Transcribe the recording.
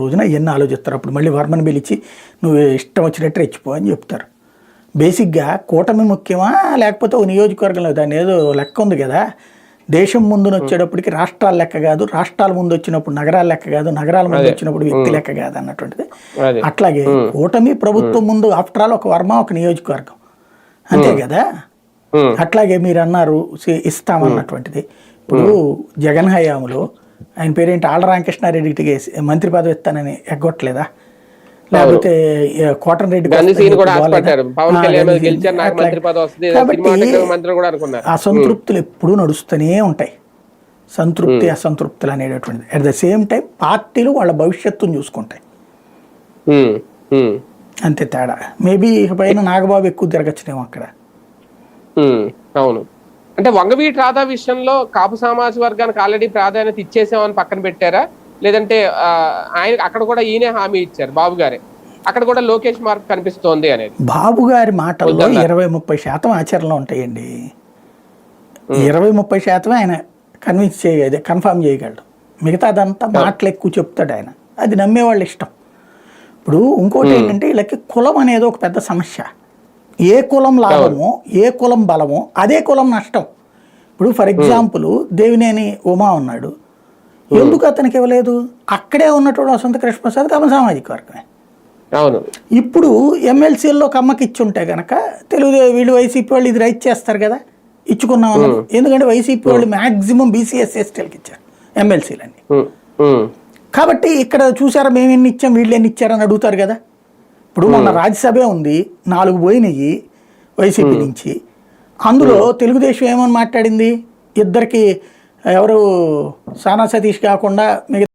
రోజున ఎన్ని ఆలోచిస్తారు. అప్పుడు మళ్ళీ వర్మని పిలిచి నువ్వు ఇష్టం వచ్చినట్టు రెచ్చిపో అని చెప్తారు. బేసిక్గా కూటమి ముఖ్యమా లేకపోతే ఒక నియోజకవర్గంలో దాని ఏదో లెక్క ఉంది కదా? దేశం ముందున వచ్చేటప్పటికి రాష్ట్రాల లెక్క కాదు రాష్ట్రాల ముందు వచ్చినప్పుడు నగరాల లెక్క కాదు నగరాల ముందు వచ్చినప్పుడు వ్యక్తి లెక్క కాదు అన్నటువంటిది. అట్లాగే కూటమి ప్రభుత్వం ముందు ఆఫ్టర్ ఆల్ ఒక వర్మ ఒక నియోజకవర్గం. అంతే కదా? అట్లాగే మీరు అన్నారు ఇస్తామన్నటువంటిది. ఇప్పుడు జగన్ హయాంలో ఆయన పేరేంటి? ఆళ్ళ రామకృష్ణారెడ్డికి మంత్రి పదవి ఇస్తానని ఎగ్గొట్టలేదా? లేకపోతే కాబట్టి కూడా అనుకున్నారు అసంతృప్తులు ఎప్పుడూ నడుస్తూనే ఉంటాయి. సంతృప్తి అసంతృప్తులు అనేటటువంటిది. అట్ ద సేమ్ టైం పార్టీలు వాళ్ళ భవిష్యత్తును చూసుకుంటాయి. అంతే తేడా. మేబీ పైన నాగబాబు ఎక్కువ తిరగచ్చునేమో అక్కడ. అవును. అంటే వంగవీటి రాధా విషయంలో కాపు సామాజిక వర్గానికి ఆల్రెడీ ప్రాధాన్యత ఇచ్చేసామని పక్కన పెట్టారా? లేదంటే ఆయన అక్కడ కూడా ఈయనే హామీ ఇచ్చారు బాబు గారే. అక్కడ కూడా లోకేష్ మార్క్ కనిపిస్తోంది అనేది. బాబు గారి మాటల్లో ఇరవై ముప్పై శాతం ఆచరణలో ఉంటాయండి. ఇరవై ముప్పై శాతం ఆయన కన్విన్స్ చేయ కన్ఫర్మ్ చేయగలడు. మిగతాదంతా మాటలు ఎక్కువ చెప్తాడు ఆయన. అది నమ్మేవాళ్ళ ఇష్టం. ఇప్పుడు ఇంకోటి ఏంటంటే వీళ్ళకి కులం అనేది ఒక పెద్ద సమస్య. ఏ కులం లాభమో ఏ కులం బలమో అదే కులం నష్టం. ఇప్పుడు ఫర్ ఎగ్జాంపుల్ దేవినేని ఉమా ఉన్నాడు. ఎందుకు అతనికి ఇవ్వలేదు? అక్కడే ఉన్నటువంటి వసంత కృష్ణ ప్రసాద్ తమ సామాజిక వర్గమే. అవును. ఇప్పుడు ఎమ్మెల్సీల్లో కమ్మకి ఇచ్చి ఉంటే గనక తెలుగు వీళ్ళు వైసీపీ వాళ్ళు ఇది రైట్ చేస్తారు కదా ఇచ్చుకున్నాం. ఎందుకంటే వైసీపీ వాళ్ళు మాక్సిమం బీసీఎస్ ఎస్టీలకి ఇచ్చారు ఎమ్మెల్సీలన్నీ. కాబట్టి ఇక్కడ చూసారా మేము ఎన్ని ఇచ్చాం వీళ్ళు ఎన్ని ఇచ్చారని అడుగుతారు కదా. ఇప్పుడు మొన్న రాజ్యసభే ఉంది నాలుగు పోయినాయి వైసీపీ నుంచి. అందులో తెలుగుదేశం ఏమని మాట్లాడింది? ఇద్దరికి ఎవరు సానా సతీష్ కాకుండా మిగతా